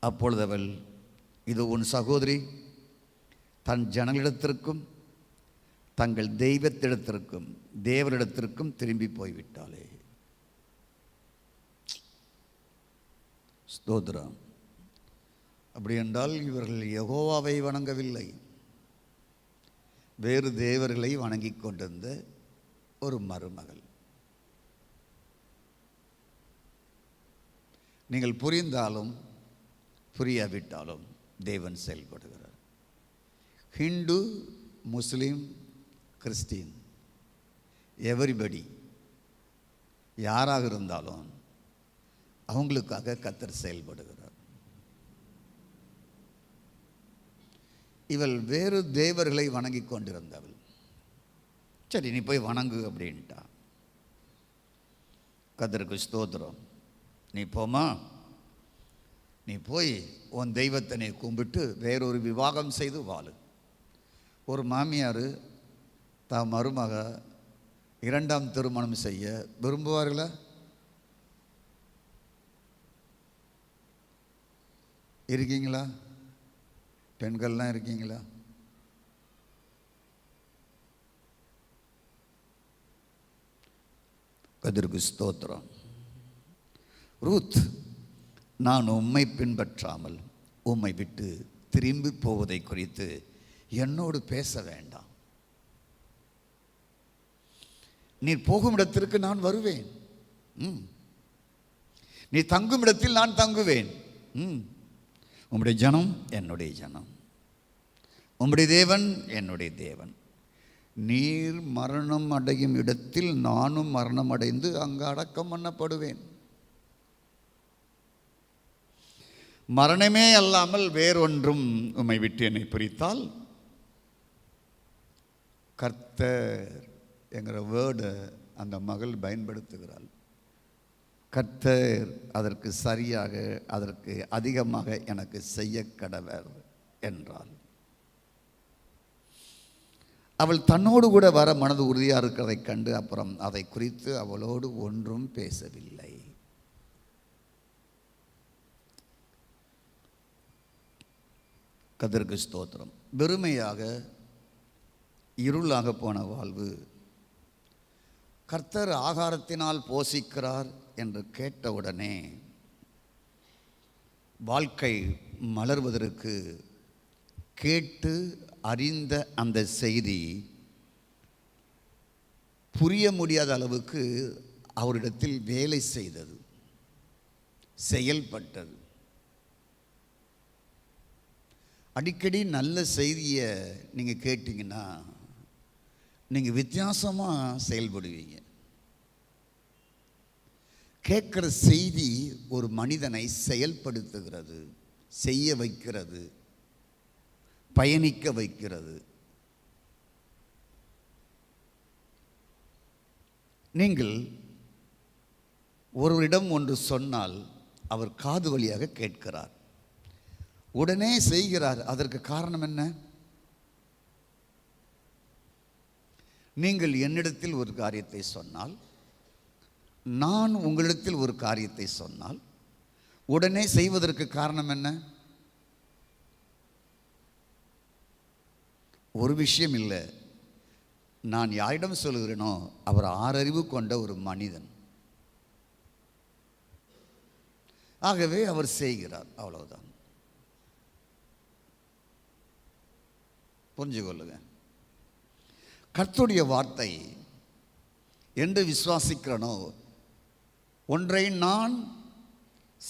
அப்பொழுது அவள் இது உன் சகோதரி தன் ஜனங்களிடத்திற்கும் தங்கள் தெய்வத்திடத்திற்கும் தேவரிடத்திற்கும் திரும்பி போய்விட்டாளே. ஸ்தோத்திரம். அப்படி என்றால் இவர்கள் யகோவாவை வணங்கவில்லை. வேறு தேவர்களை வணங்கி கொண்டிருந்த ஒரு மருமகள். நீங்கள் புரிந்தாலும் புரியாவிட்டாலும் தேவன் செயல்படுகிறார். ஹிந்து முஸ்லீம் கிறிஸ்டின் எவரிபடி யாராக இருந்தாலும் அவங்களுக்காக கத்தர் செயல்படுகிறார். இவள் வேறு தேவர்களை வணங்கி கொண்டிருந்தவள். சரி நீ போய் வணங்கு அப்படின்ட்டா. கத்தருக்கு ஸ்தோத்திரம். நீ போமா நீ போய் உன் தெய்வத்தை நீ கும்பிட்டு வேறொரு விவாகம் செய்து வாழு. ஒரு மாமியார் தான் மருமக இரண்டாம் திருமணம் செய்ய விரும்புவார்களா? இருக்கீங்களா? பெண்கள்லாம் இருக்கீங்களா? கதிர்கு ஸ்தோத்திரம். ரூத் நான் உம்மை பின்பற்றாமல் உம்மை விட்டு திரும்பி போவதை குறித்து என்னோடு பேச வேண்டாம். நீர் போகும் இடத்திற்கு நான் வருவேன். ம். நீ தங்கும் இடத்தில் நான் தங்குவேன். ம். உம்முடைய ஜனம் என்னுடைய ஜனம். உம்முடைய தேவன் என்னுடைய தேவன். நீர் மரணம் அடையும் இடத்தில் நானும் மரணம் அடைந்து அங்கு அடக்கம் பண்ணப்படுவேன். மரணமே அல்லாமல் வேறொன்றும் உம்மை விட்டு என்னை பிரித்தால்? கர்த்தர் என்கிற வேர்டை அந்த மகள் பயன்படுத்துகிறாள். கர்த்தர் அதற்கு சரியாக அதற்கு அதிகமாக எனக்கு செய்ய கடவர் என்றாள். அவள் தன்னோடு கூட வர மனது உறுதியாக இருக்கிறதைக் கண்டு அப்புறம் அதை குறித்து அவளோடு ஒன்றும் பேசவில்லை. கதிர்க்கு ஸ்தோத்திரம். வெறுமையாக இருளாக போன வாழ்வு. கர்த்தர் ஆகாரத்தினால் போஷிக்கிறார் என்று கேட்டவுடனே வாழ்க்கை மலர்வதற்கு கேட்டு அறிந்த அந்த செய்தி புரிய முடியாத அளவுக்கு அவரிடத்தில் வேலை செய்தது செயல்பட்டது. அடிக்கடி நல்ல செய்தியை நீங்கள் கேட்டிங்கன்னா நீங்கள் வித்தியாசமாக செயல்படுவீங்க. கேட்குற செய்தி ஒரு மனிதனை செயல்படுத்துகிறது செய்ய வைக்கிறது பயணிக்க வைக்கிறது. நீங்கள் ஒருவரிடம் ஒன்று சொன்னால் அவர் காது வழியாக கேட்கிறார். உடனே செய்கிறார். அதற்கு காரணம் என்ன? நீங்கள் என்னிடத்தில் ஒரு காரியத்தை சொன்னால் நான் உங்களிடத்தில் ஒரு காரியத்தை சொன்னால் உடனே செய்வதற்கு காரணம் என்ன? ஒரு விஷயம் இல்லை. நான் யாரிடம் சொல்கிறேனோ அவர் ஆறறிவு கொண்ட ஒரு மனிதன். ஆகவே அவர் செய்கிறார். அவ்வளவுதான். புரிஞ்சு கொள்ளுங்க கர்த்துடைய வார்த்தை என்று விசுவாசிக்கிறனோ ஒன்றை நான்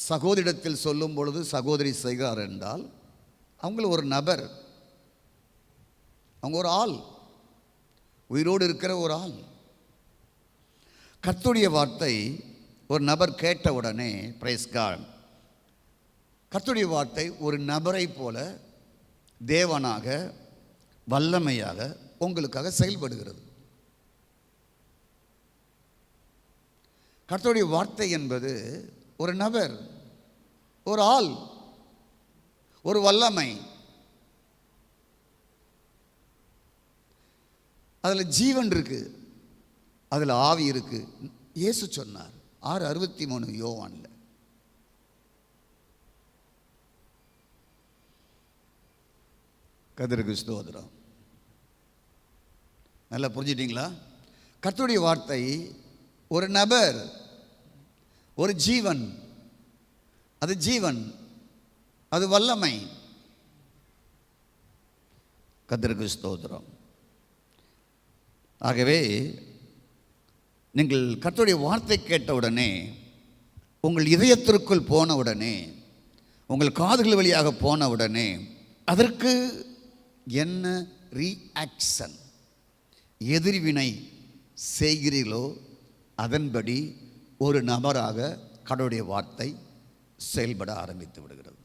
சகோதரிடத்தில் சொல்லும் பொழுது சகோதரி செய்கிறார் என்றால் அவங்கள ஒரு நபர் அவங்க ஒரு ஆள் உயிரோடு இருக்கிற ஒரு ஆள். கர்த்துடைய வார்த்தை ஒரு நபர் கேட்ட உடனே பிரைஸ் காட் வார்த்தை ஒரு நபரை போல தேவனாக வல்லமையாக உங்களுக்காக செயல்படுகிறது. கர்த்தருடைய வார்த்தை என்பது ஒரு நபர் ஒரு ஆள் ஒரு வல்லமை. அதில் ஜீவன் இருக்கு அதில் ஆவி இருக்கு. இயேசு சொன்னார் ஆறு அறுபத்தி மூணு யோவான்ல. கதிருக்கு ஸ்தோத்திரம். நல்லா புரிஞ்சிட்டிங்களா? கர்த்தருடைய வார்த்தை ஒரு நபர் ஒரு ஜீவன் அது ஜீவன் அது வல்லமை. கர்த்தருக்கு ஸ்தோத்திரம். ஆகவே நீங்கள் கர்த்தருடைய வார்த்தை கேட்ட உடனே உங்கள் இதயத்திற்குள் போன உடனே உங்கள் காதுகள் வழியாக போன உடனே அதற்கு என்ன ரீஆக்ஷன் எதிர்வினை செய்கிறீர்களோ அதன்படி ஒரு நபராக கடவுளுடைய வார்த்தை செயல்பட ஆரம்பித்து விடுகிறது.